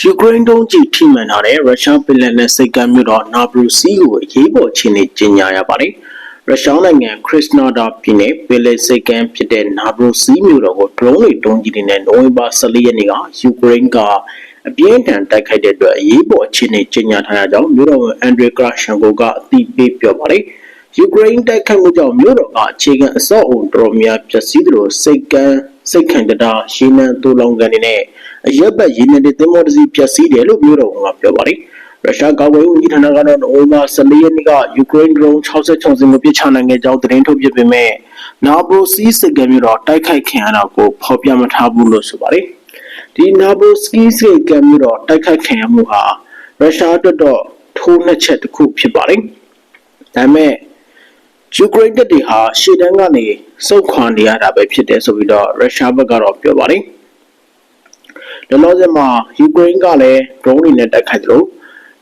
ယူကရိန်းတုံးကြီးထိမှန်ထားတဲ့ရုရှားပင်လယ်နယ်စိတ်ကမ်းမြို့တော်နာဘရူစီကိုအရေးပေါ်အခြေအနေကြေညာရပါတယ်။ရုရှားနိုင်ငံခရစ်စနာဒါပြည်နယ်ပင်လယ်စိတ်ကမ်းဖြစ်တဲ့နာဘရူစီမြို့တော်ကိုဒရုန်းတွေတုံးကြီးတွေနဲ့နိုဝင်ဘာ14ရက်နေ့ကယူကရိန်းကအပြင်းထန်တိုက်ခိုက်တဲ့အတွက်အရေးပေါ်အခြေအနေကြေညာထားရကြောင်းမြို့တော်ဝန်အန်ဒရီကရာရှန်ကိုကအသိပေးပြောပါတယ်။ယူကရိန်းတိုက်ခိုက်မှုကြောင့်မြို့တော်ကအခြေခံအဆောက်အုံတော်တော်များပျက်စီးသလိုစိတ်ကမ်းစိတ်ခံတတာရှင်းနှံတူလောင်ကန်တွေနဲ့ အရက်ဘတ်ရင်းနေတဲ့သင်္ဘောတစ်စီးပျက်စီးတယ်လို့မြို့တော်ကပြောပါတယ်။ရုရှားကာကွယ်ရေးဝန်ကြီးဌာနကတော့နိုဝင်ဘာ14ရက်နေ့ကယူကရိန်းဒရုန်း66စင်းကိုပစ်ချနိုင်ခဲ့ကြောင်းသတင်းထုတ်ပြန်ပေမဲ့နာဘိုစီစိတ်ကမ်းမြို့တော်တိုက်ခိုက်ခံရတာကိုဖော်ပြမထားဘူးလို့ဆိုပါတယ်။ဒီနာဘိုစကီစိတ်ကမ်းမြို့တော်တိုက်ခိုက်ခံရမှုဟာရုရှားအတွက်တော့ထိုးနှက်ချက်တစ်ခုဖြစ်ပါတယ်။ဒါပေမဲ့ယူကရိန်းတပ်တွေဟာရှေ့တန်းကနေစုခွာနေရတာပဲဖြစ်တယ်ဆိုပြီးတော့ရုရှားဘက်ကတော့ပြောပါတယ်။ လောလောဆယ်မှာယူကရိန်းကလည်း drone တွေနဲ့တိုက်ခိုက်တယ်လို့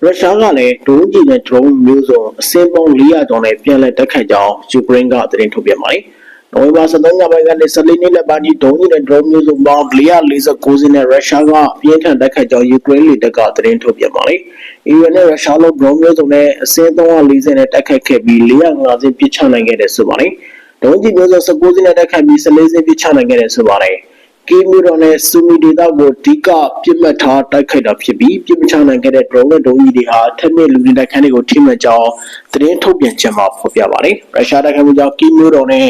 ရုရှားကလည်း drone ကြီးနဲ့ drone မျိုးစုံအစင်းပေါင်း400ကျော်နဲ့ပြန်လည်တိုက်ခိုက်ကြောင်းယူကရိန်းကသတင်းထုတ်ပြန်ပါတယ်။နိုဝင်ဘာ13ရက်ပိုင်းကနေ14နေ့လက်ပိုင်းထိ drone ကြီးနဲ့ drone မျိုးစုံပေါင်း449စင်းနဲ့ရုရှားကပြင်းထန်တိုက်ခိုက်ကြောင်းယူကရိန်းလေတပ်ကသတင်းထုတ်ပြန်ပါတယ်။အီရန်နဲ့ရုရှားလုံး drone မျိုးစုံနဲ့အစင်း340နဲ့တိုက်ခိုက်ခဲ့ပြီး450စင်းပစ်ချနိုင်ခဲ့တယ်ဆိုပါတယ်။ဒုံးကြီးမျိုးစုံ19စင်းနဲ့တိုက်ခိုက်ပြီး14စင်းပစ်ချနိုင်ခဲ့တယ်ဆိုပါတယ်။ ကီမီရိုနဲ့ဆူမီဒေတာကိုအဓိကပြစ်မှတ်ထားတိုက်ခိုက်တာဖြစ်ပြီးပြစ်မချနိုင်ခဲ့တဲ့ drone နဲ့ဒုံးကြီးတွေဟာထက်မြင့်လူနေတိုက်ခန်းတွေကိုထိမှန်ကြောင်းသတင်းထုတ်ပြန်ချက်မှာဖော်ပြပါတယ်။ရုရှားတိုက်ခိုက်မှုကြောင့်ကီမီရိုနဲ့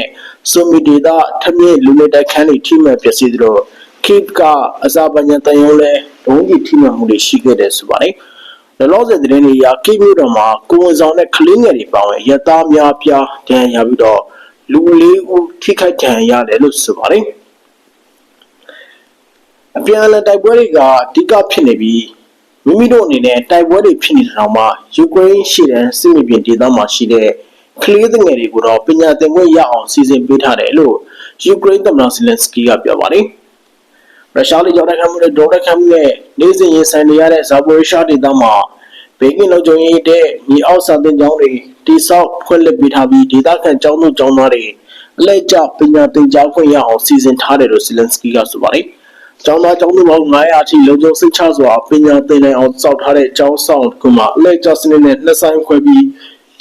ဆူမီဒေတာထက်မြင့်လူနေတိုက်ခန်းတွေထိမှန်ပျက်စီးသလိုခိပကအဇာဘိုင်ဂျန်တန်ယုံလဲဒုံးကြီးထိမှန်မှုတွေရှိခဲ့တယ်ဆိုပါတယ်။လောလောဆယ်သတင်းတွေအရကိမြို့တော်မှာကိုဝန်ဆောင်နဲ့ကလင်းငယ်တွေပါဝင်ရသားများပြားဒဏ်ရာပြီးတော့လူလေးဦးထိခိုက်ဒဏ်ရာရတယ်လို့ဆိုပါတယ်။ အပြန်အလှန်တိုက်ပွဲတွေကအဓိကဖြစ်နေပြီးမိမိတို့အနေနဲ့တိုက်ပွဲတွေဖြစ်နေတဲ့အောင်မှာယူကရိန်းရှေ့တန်းစစ်မြေပြင်ဒေသမှာရှိတဲ့ကလေးငယ်တွေကိုတော့ပညာသင်ခွင့်ရအောင်စီစဉ်ပေးထားတယ်လို့ယူကရိန်းသမ္မတဇီလန်စကီကပြောပါတယ်။ရုရှားလေကြောင်းတိုက်ခိုက်မှုနဲ့ဒုံးတိုက်ခိုက်မှုနဲ့နေ့စဉ်ရင်ဆိုင်နေရတဲ့ဇာပိုရီရှားဒေသမှာဘေကင်းလုံခြုံရေးတဲ့မြေအောက်စာသင်ကျောင်းတွေတိစောက်ဖွင့်လှစ်ပေးထားပြီးဒေသခံကျောင်းသူကျောင်းသားတွေအလဲကျပညာသင်ကြားခွင့်ရအောင်စီစဉ်ထားတယ်လို့ဇီလန်စကီကဆိုပါတယ်။ ကျောင်းသားကျောင်းသူပေါင်း900အထိလုံခြုံစိတ်ချစွာပညာသင်နိုင်အောင်စောင့်ထားတဲ့ကျောင်းဆောင်ကမှအလဲကျစနစ်နဲ့နှစ်ဆိုင်ခွဲပြီး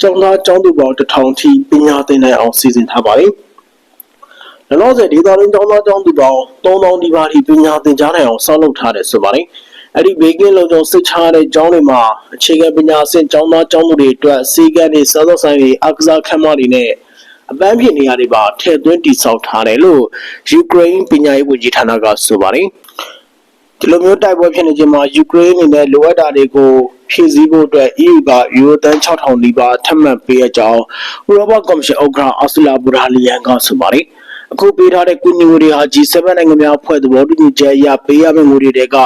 ကျောင်းသားကျောင်းသူပေါင်း1000ထိပညာသင်နိုင်အောင်စီစဉ်ထားပါတယ်။လောလောဆယ်ဒေသတွင်းကျောင်းသားကျောင်းသူပေါင်း3000ဒီပါထိပညာသင်ကြားနိုင်အောင်ဆောက်လုပ်ထားတယ်ဆိုပါတယ်။အဲ့ဒီဘေကင်းလုံခြုံစိတ်ချတဲ့ကျောင်းတွေမှာအခြေခံပညာအဆင့်ကျောင်းသားကျောင်းသူတွေအတွက်စီကံတွေစောစောဆိုင်တွေအကစားခန်းမတွေနဲ့ အပန်းဖြေနေရာတွေပါထည့်သွင်းတည်ဆောက်ထားတယ်လို့ယူကရိန်းပညာရေးဝန်ကြီးဌာနကဆိုပါတယ်ဒီလိုမျိုးတိုက်ပွဲဖြစ်နေခြင်းမှာယူကရိန်းအနေနဲ့လိုအပ်တာတွေကိုဖြည့်ဆည်းဖို့အတွက် EU ကယူရိုတန်6000နီးပါးထပ်မံပေးအပ်ကြောင်းဥရောပကော်မရှင်ဥက္ကဋ္ဌအော်စလာဘူရာလီယန်ကဆိုပါတယ်အခုပေးထားတဲ့ကုညီငွေတွေဟာ G7 နိုင်ငံများအဖွဲ့သဘောတူညီချက်အရပေးရမယ့်ငွေတွေက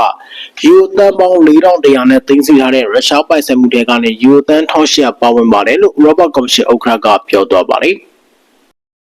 ယူရိုတန်ပေါင်း4100နဲ့သိမ်းဆည်းထားတဲ့ရုရှားပိုင်ဆိုင်မှုတွေကနေယူရိုတန်1800ပါဝင်ပါတယ်လို့ဥရောပကော်မရှင်ဥက္ကဋ္ဌကပြောသွားပါတယ်။